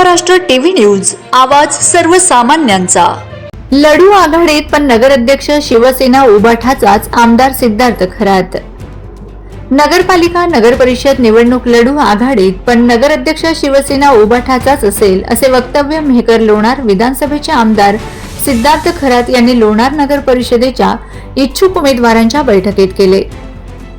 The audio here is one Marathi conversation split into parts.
महाराष्ट्र टीव्ही न्यूज आवाज सर्वसामान्यांचा. लढू आघाडीत पण नगराध्यक्ष शिवसेना उभाठाचाच आमदार सिद्धार्थ खरात. नगरपालिका नगरपरिषद निवडणूक लढू आघाडीत पण नगराध्यक्ष शिवसेना उभाठाचाच असेल असे वक्तव्य मेहकर लोणार विधानसभेचे आमदार सिद्धार्थ खरात यांनी लोणार नगर परिषदेच्या इच्छुक उमेदवारांच्या बैठकीत केले.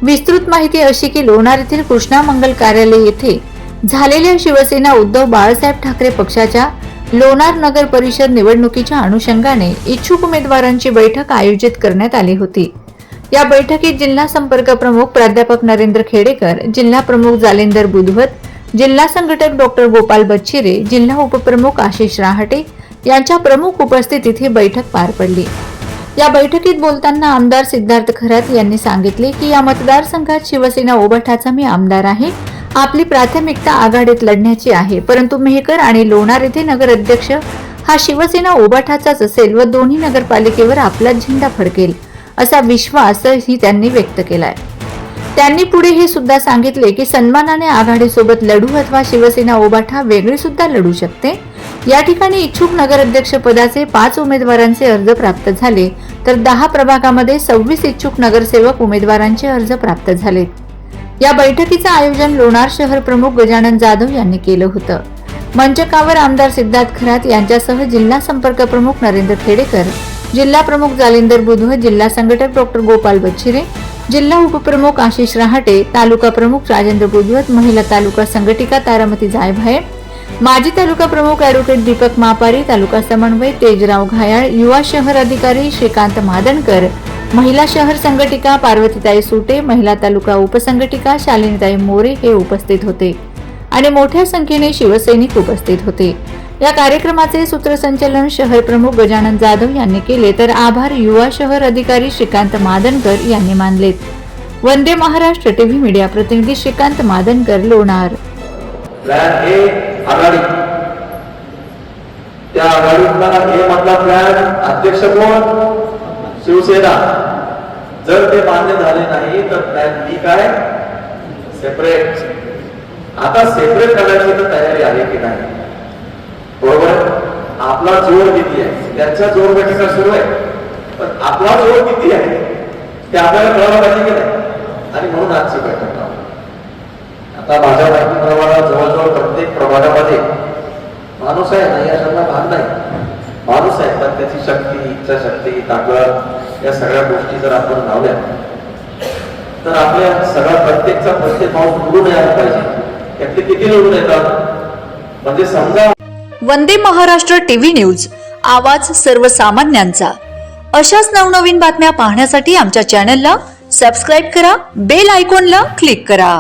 विस्तृत माहिती अशी की लोणार येथील कृष्णा मंगल कार्यालय येथे झालेल्या शिवसेना उद्धव बाळासाहेब ठाकरे पक्षाच्या लोणार नगर परिषद निवडणुकीच्या अनुषंगाने इच्छुक उमेदवारांची बैठक आयोजित करण्यात आली होती. या बैठकीत जिल्हा संपर्क प्रमुख प्राध्यापक नरेंद्र खेडेकर जिल्हा प्रमुख जालेंदर बुधवत जिल्हा संघटक डॉक्टर गोपाल बच्चिरे जिल्हा उपप्रमुख आशिष राहटे यांच्या प्रमुख उपस्थितीत ही बैठक पार पडली. या बैठकीत बोलताना आमदार सिद्धार्थ खरात यांनी सांगितले की या मतदारसंघात शिवसेना ओबठाचा मी आमदार आहे. आपली प्राथमिकता आघाडीत लढण्याची आहे. परंतु मेहकर आणि लोणार येथे नगर अध्यक्ष हा शिवसेना ओबाठाचाच असेल व दोन्ही नगरपालिकेवर आपलाच झेंडा फडकेल असा विश्वासही त्यांनी व्यक्त केलाय. त्यांनी पुढे हे सुद्धा सांगितले की सन्मानाने आघाडीसोबत लढू अथवा शिवसेना ओबाठा वेगळी सुद्धा लढू शकते. या ठिकाणी इच्छुक नगराध्यक्ष पदाचे पाच उमेदवारांचे अर्ज प्राप्त झाले तर दहा प्रभागामध्ये सव्वीस इच्छुक नगरसेवक उमेदवारांचे अर्ज प्राप्त झाले या बैठकीचं आयोजन लोणार शहर प्रमुख गजानन जाधव यांनी केलं होतं. मंचकावर आमदार सिद्धार्थ खरात यांच्यासह जिल्हा संपर्क प्रमुख नरेंद्र खेडेकर जिल्हा प्रमुख जालिंदर बुधव जिल्हा संघटक डॉक्टर गोपाल बच्छिरे जिल्हा उपप्रमुख आशिष रहाटे तालुका प्रमुख राजेंद्र बुधवत महिला तालुका संघटिका तारामती जायभाये माजी तालुका प्रमुख ॲडव्होकेट दीपक मापारी तालुका समन्वय तेजराव घायाळ युवा शहर अधिकारी श्रीकांत मादणकर महिला शहर संघटिका पार्वतीताई सुटे महिला तालुका उपसंघटिका शालिनीताई मोरे हे उपस्थित होते आणि मोठ्या संख्येने शिवसैनिक उपस्थित होते. या कार्यक्रमाचे सूत्रसंचालन शहर प्रमुख गजानन जाधव यांनी केले तर आभार युवा शहर अधिकारी श्रीकांत मादनकर यांनी मानलेत. वंदे महाराष्ट्र टीव्ही मीडिया प्रतिनिधी श्रीकांत मादनकर लोणार. त्या आघाडीतला हे मधला प्लॅन अध्यक्ष कोण? शिवसेना. जर ते मान्य झाले नाही तर प्लॅन बी काय? सेपरेट आता सेपरेट करायची तर तयारी आहे की नाही? बरोबर? आपला जोर किती आहे? त्यांच्या जोर बैठका सुरू आहे. पण आपला जोर किती आहे? ते आपल्याला कळलं पाहिजे की नाही? आणि म्हणून आजची बैठक आता माझ्या माहितीप्रमाणे जवळजवळ प्रत्येक प्रभागामध्ये माणूस आहे नाही अशांना भाग नाही. माणूस आहे पण त्याची शक्ती इच्छाशक्ती ताकद या सगळ्या गोष्टी जर आपण लावल्या तर आपल्या सगळा प्रत्येकचा प्रत्येक पाऊस उडून यायला पाहिजे. त्यातले किती लोक येतात? म्हणजे समजा वंदे महाराष्ट्र टीव्ही न्यूज आवाज सर्वसामान्यांचा. अशाच नवनवीन बातम्या पाहण्यासाठी आमच्या चॅनलला सबस्क्राईब करा बेल आयकॉनला क्लिक करा.